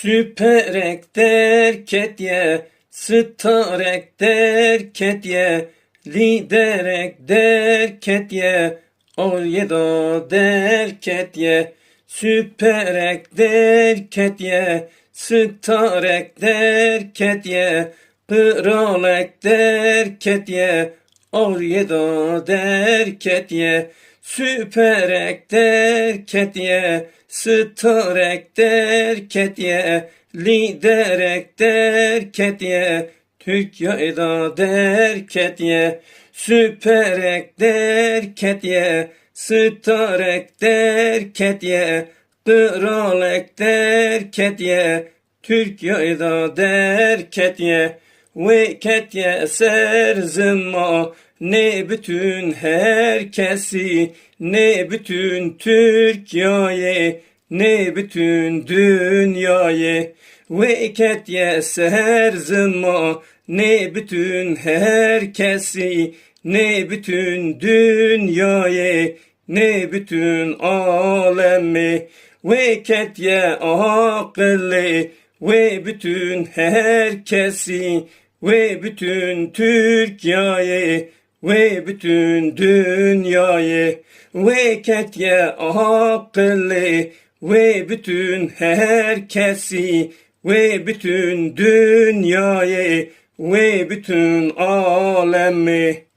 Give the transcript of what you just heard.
Süperek derket ye, starek derket ye, liderek derket ye, olyeda derket ye, süperek derket ye, starek derket ye, kralek derket ye, olyeda derket ye, süperek derket ye, starek derket ye, liderek derket ye, Türkiye'de derket ye, süperek derket ye, starek derket ye, kralek derket ye, Türkiye'de derket ye, ve ket ye serzima, ne bütün herkesi, ne bütün Türkiye'yi, ne bütün dünyayı. Ve ket ye serzima, ne bütün herkesi, ne bütün dünyayı, ne bütün alemi. Ve ket ye akıllı, ve bütün herkesi, ve bütün Türkiye'yi, ve bütün dünyayı, ve ket ye akıllı, ve bütün herkesi, ve bütün dünyayı, ve bütün alemi.